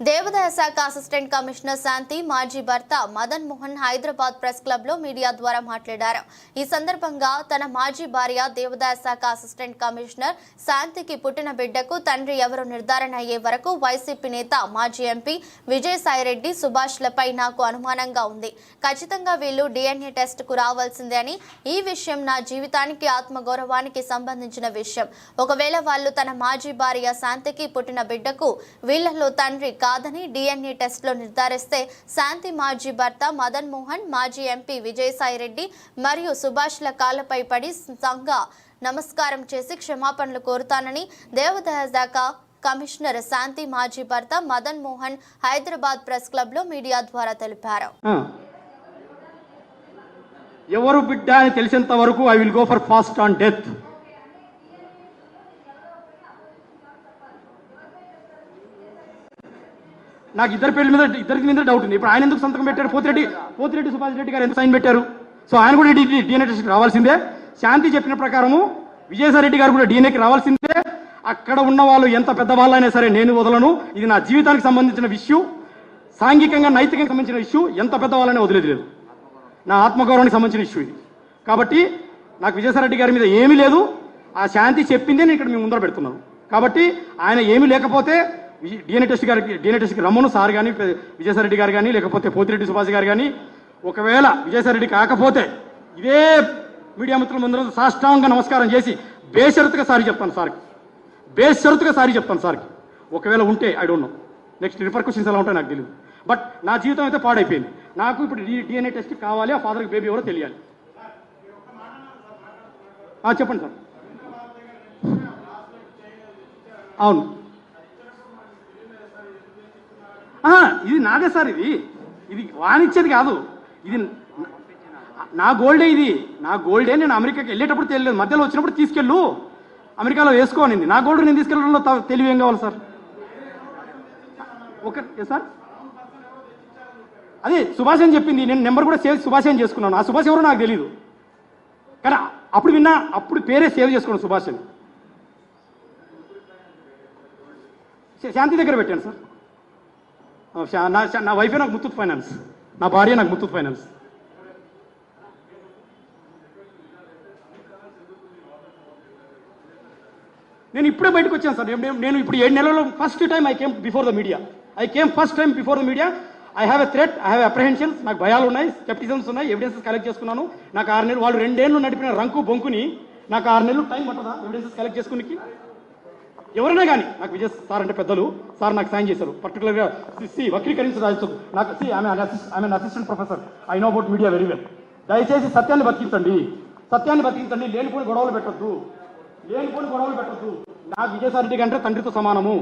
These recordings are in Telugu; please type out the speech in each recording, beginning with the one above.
దేవాదాయ శాఖ అసిస్టెంట్ కమిషనర్ శాంతి మాజీ భర్త మదన్ మోహన్ హైదరాబాద్ ప్రెస్ క్లబ్లో మీడియా ద్వారా మాట్లాడారు. ఈ సందర్భంగా తన మాజీ భార్య దేవాదాయ శాఖ అసిస్టెంట్ కమిషనర్ శాంతికి పుట్టిన బిడ్డకు తండ్రి ఎవరు నిర్ధారణ అయ్యే వరకు వైసీపీ నేత మాజీ ఎంపీ విజయసాయిరెడ్డి సుభాష్లపై నాకు అనుమానంగా ఉంది. ఖచ్చితంగా వీళ్ళు డిఎన్ఏ టెస్ట్కు రావాల్సిందే అని ఈ విషయం నా జీవితానికి ఆత్మగౌరవానికి సంబంధించిన విషయం. ఒకవేళ వాళ్ళు తన మాజీ భార్య శాంతికి పుట్టిన బిడ్డకు వీళ్ళలో తండ్రి కాదని డిఎన్ఏ టెస్ట్లో నిర్ధారిస్తే శాంతి మాజీ భర్త మదన్ మోహన్ మాజీ ఎంపీ విజయసాయిరెడ్డి మరియు సుభాష్ల కాళ్ళపై పడి సంఘ నమస్కారం చేసి క్షమాపణలు కోరుతానని దేవదయ శాఖ కమిషనర్ శాంతి మాజీ భర్త మదన్ మోహన్ హైదరాబాద్ ప్రెస్ క్లబ్లో మీడియా ద్వారా తెలిపారు. ఎవరు బిడ్డ అని తెలిసేంత వరకు I will go for fast on death నాకు ఇద్దరు పేర్ల మీద ఇద్దరి మీద డౌట్ ఉంది. ఇప్పుడు ఆయన ఎందుకు సంతకం పెట్టారు? పోతిరెడ్డి పోతిరెడ్డి సుభాష్ రెడ్డి గారు ఎందుకు సైన్ పెట్టారు? సో ఆయన కూడా డిఎన్ఏ రావాల్సిందే. శాంతి చెప్పిన ప్రకారము విజయసాయిరెడ్డి గారు కూడా డిఎన్ఏకి రావాల్సిందే. అక్కడ ఉన్న వాళ్ళు ఎంత పెద్దవాళ్ళైనా సరే నేను వదలను. ఇది నా జీవితానికి సంబంధించిన విష్యూ సాంఘికంగా నైతికంగా సంబంధించిన ఇష్యూ ఎంత పెద్దవాళ్ళనే వదిలేదు లేదు నా ఆత్మగౌరవానికి సంబంధించిన ఇష్యూ ఇది. కాబట్టి నాకు విజయసాయిరెడ్డి గారి మీద ఏమీ లేదు. ఆ శాంతి చెప్పిందే నేను ఇక్కడ మేము ముందర పెడుతున్నాను. కాబట్టి ఆయన ఏమీ లేకపోతే డిఎన్ఏ టెస్ట్ గారికి డిఎన్ఏ టెస్ట్కి రమ్మను. సార్ కానీ విజయసాయిరెడ్డి గారు కానీ లేకపోతే పోతిరెడ్డి సుభాష్ గారు కానీ ఒకవేళ విజయసాయిరెడ్డి కాకపోతే ఇదే మీడియా మిత్రుల ముందర సాష్టాంగ నమస్కారం చేసి బేషరతుగా సారీ చెప్తాను సార్కి బేషరతుగా సారీ చెప్తాను సార్కి ఒకవేళ ఉంటే I don't know. Next repercussions ఎలా ఉంటాయి నాకు తెలియదు బట్ నా జీవితం అయితే పాడైపోయింది. నాకు ఇప్పుడు డిఎన్ఏ టెస్ట్ కావాలి ఆ ఫాదర్కి బేబీ ఎవరో తెలియాలి. చెప్పండి సార్. అవును ఆ, ఇది నాదే సార్ ఇది. ఇది వానిచ్చేది కాదు. ఇది నా గోల్డే ఇది. నా గోల్డే నేను అమెరికాకి వెళ్ళేటప్పుడు తెలియలేదు. మధ్యలో వచ్చినప్పుడు తీసుకెళ్ళు. అమెరికాలో వేసుకోనింది నా గోల్డ్ నేను తీసుకెళ్ళడంలో తెలివి ఏం కావాలి సార్? ఒక సార్? అదే సుభాష్ అని చెప్పింది. నేను నెంబర్ కూడా సేవ్ సుభాష్ అని చేసుకున్నాను. ఆ సుభాష్ ఎవరో నాకు తెలియదు కానీ అప్పుడు విన్నా అప్పుడు పేరే సేవ్ చేసుకున్నాను సుభాష్ అని. శాంతి దగ్గర పెట్టాను సార్. నా నా వైఫే నాకు ముత్తూట్ ఫైనాన్స్. నా భార్య నాకు ముత్తూట్ ఫైనాన్స్. నేను ఇప్పుడే బయటకు వచ్చాను సార్. నేను- నేను ఇప్పుడు ఏడు నెలల్లో first time I came before the media I came first time before the media I have a threat I have apprehensions నాకు భయాలు ఉన్నాయి స్కెప్టిజమ్స్ ఉన్నాయి ఎవిడెన్సెస్ కలెక్ట్ చేసుకున్నాను. నాకు ఆరు నెలలు వాళ్ళు రెండేళ్ళు నడిపిన రంకు బొంకుని నాకు ఆరు నెలలు టైం పట్టదా ఎవిడెన్సెస్ కలెక్ట్ చేసుకునికి? ఎవరైనా కానీ నాకు విజయ్ సార్ అంటే పెద్దలు సార్ నాకు సాయం చేశారు. పర్టికులర్గా సి రాజు నాకు సి ఆమె ఆమె assistant professor I know about media very well దయచేసి సత్యాన్ని బతికించండి. సత్యాన్ని బతికించండి. లేనిపోని గొడవలు పెట్టొద్దు. లేనిపోని గొడవలు పెట్టొద్దు. నాకు విజయసాయి రెడ్డి అంటే తండ్రితో సమానము.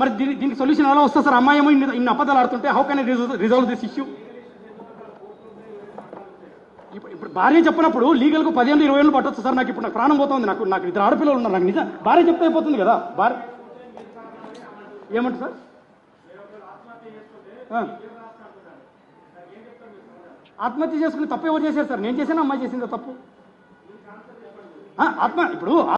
మరి దీని దీనికి సొల్యూషన్ ఎలా వస్తుంది సార్? అమ్మాయి ఏమో ఇన్ని ఇన్ని అబద్ధాలు ఆడుతుంటే how can resolve this issue ఇప్పుడు ఇప్పుడు భార్య చెప్పినప్పుడు లీగల్గా పదిహేను ఇరవై ఏళ్ళు పట్టొచ్చు సార్. నాకు ఇప్పుడు నాకు ప్రాణం పోతుంది. నాకు నాకు ఇద్దరు ఆడపిల్లలు ఉన్నారు. నాకు నిజం భార్య చెప్తే అయిపోతుంది కదా. భార్య ఏమంటారు సార్? ఆత్మహత్య చేసుకుని తప్పు ఎవరు చేశారు సార్? నేను చేశాను? అమ్మాయి చేసిందా తప్పు? ఆత్మ ఇప్పుడు